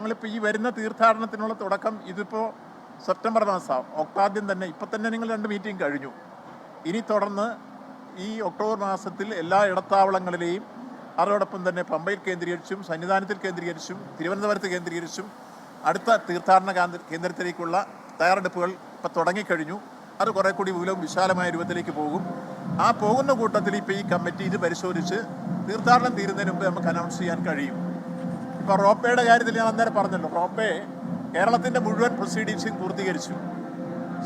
ഞങ്ങളിപ്പോൾ ഈ വരുന്ന തീർത്ഥാടനത്തിനുള്ള തുടക്കം ഇതിപ്പോൾ സെപ്റ്റംബർ മാസം ഒക്ടാദ്യം തന്നെ. ഇപ്പം തന്നെ നിങ്ങൾ രണ്ട് മീറ്റിംഗ് കഴിഞ്ഞു. ഇനി തുടർന്ന് ഈ ഒക്ടോബർ മാസത്തിൽ എല്ലാ ഇടത്താവളങ്ങളിലെയും അതോടൊപ്പം തന്നെ പമ്പയിൽ കേന്ദ്രീകരിച്ചും സന്നിധാനത്തിൽ കേന്ദ്രീകരിച്ചും തിരുവനന്തപുരത്ത് കേന്ദ്രീകരിച്ചും അടുത്ത തീർത്ഥാടന കേന്ദ്ര- കേന്ദ്രത്തിലേക്കുള്ള തയ്യാറെടുപ്പുകൾ ഇപ്പം തുടങ്ങിക്കഴിഞ്ഞു. അത് കുറേ കൂടി വിപുലവും വിശാലമായ രൂപത്തിലേക്ക് പോകും. ആ പോകുന്ന കൂട്ടത്തിൽ ഇപ്പോൾ ഈ കമ്മിറ്റി ഇത് പരിശോധിച്ച് തീർത്ഥാടനം തീരുന്നതിന് മുമ്പ് നമുക്ക് അനൗൺസ് ചെയ്യാൻ കഴിയും. ഇപ്പൊ റോപ്പേയുടെ കാര്യത്തിൽ ഞാൻ അന്നേരം പറഞ്ഞല്ലോ റോപ്പേ കേരളത്തിന്റെ മുഴുവൻ പ്രൊസീഡിങ്സും പൂർത്തീകരിച്ചു.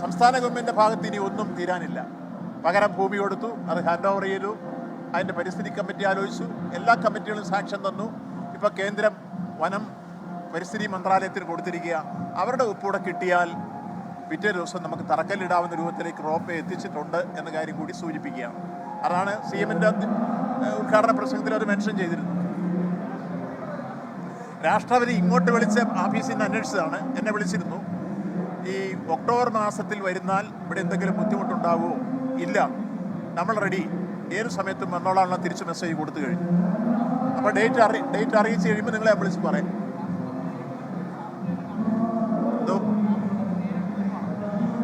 സംസ്ഥാന ഗവൺമെന്റിന്റെ ഭാഗത്ത് ഇനി ഒന്നും തീരാനില്ല. പകരം ഭൂമി കൊടുത്തു അത് ഹാൻഡ് ഓവർ ചെയ്തു അതിന്റെ പരിസ്ഥിതി കമ്മിറ്റി ആലോചിച്ചു എല്ലാ കമ്മിറ്റികളും സാക്ഷ്യം തന്നു. ഇപ്പൊ കേന്ദ്രം വനം പരിസ്ഥിതി മന്ത്രാലയത്തിന് കൊടുത്തിരിക്കുക. അവരുടെ ഉപ്പൂടെ കിട്ടിയാൽ പിറ്റേ ദിവസം നമുക്ക് തറക്കല്ലിടാവുന്ന രൂപത്തിലേക്ക് റോപ്പ് എത്തിച്ചിട്ടുണ്ട് എന്ന കാര്യം കൂടി സൂചിപ്പിക്കുകയാണ്. അതാണ് സി എമ്മിന്റെ ഉദ്ഘാടന പ്രസംഗത്തിൽ അത് മെൻഷൻ ചെയ്തിരുന്നത്. രാഷ്ട്രപതി ഇങ്ങോട്ട് വിളിച്ച ഓഫീസിൽ നിന്ന് അന്വേഷിച്ചതാണ്. എന്നെ വിളിച്ചിരുന്നു. ഈ ഒക്ടോബർ മാസത്തിൽ വരുന്നാൽ ഇവിടെ എന്തെങ്കിലും ബുദ്ധിമുട്ടുണ്ടാവുമോ ഇല്ല. നമ്മൾ റെഡി ഏത് സമയത്തും വന്നോളാനുള്ള തിരിച്ച് മെസ്സേജ് കൊടുത്തു കഴിഞ്ഞു. അപ്പോൾ ഡേറ്റ് അറി ഡേറ്റ് അറിയിച്ച് കഴിയുമ്പോൾ നിങ്ങളെ വിളിച്ച് പറയാം.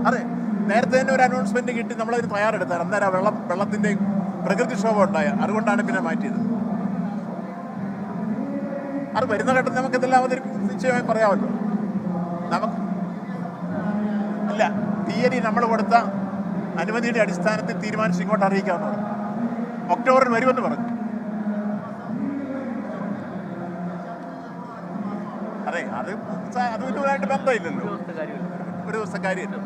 അതെ. നേരത്തെ തന്നെ ഒരു അനൗൺസ്മെന്റ് കിട്ടി. നമ്മളതിന് തയ്യാറെടുത്താൽ അന്നേരം വെള്ളം വെള്ളത്തിന്റെ പ്രകൃതിക്ഷോഭം ഉണ്ടായ. അതുകൊണ്ടാണ് പിന്നെ മാറ്റിയത്. അത് വരുന്ന ഘട്ടത്തിൽ നമുക്ക് ഇതെല്ലാം അതൊരു നിശ്ചയമായി പറയാമല്ലോ. നമുക്ക് അല്ല തീയതി നമ്മൾ കൊടുത്ത അനുമതിയുടെ അടിസ്ഥാനത്തിൽ തീരുമാനിച്ച് ഇങ്ങോട്ട് അറിയിക്കാമെന്ന് പറഞ്ഞു ഒക്ടോബറിൽ വരുമെന്ന് പറഞ്ഞു. അതെ അത് അത് അതുമായിട്ട് ബന്ധമില്ലല്ലോ. ഒരു ദിവസം കാര്യമില്ല.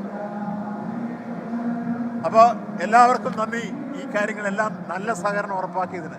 അപ്പോൾ എല്ലാവർക്കും നന്ദി. ഈ കാര്യങ്ങളെല്ലാം നല്ല സഹകരണം ഉറപ്പാക്കിയതിന്.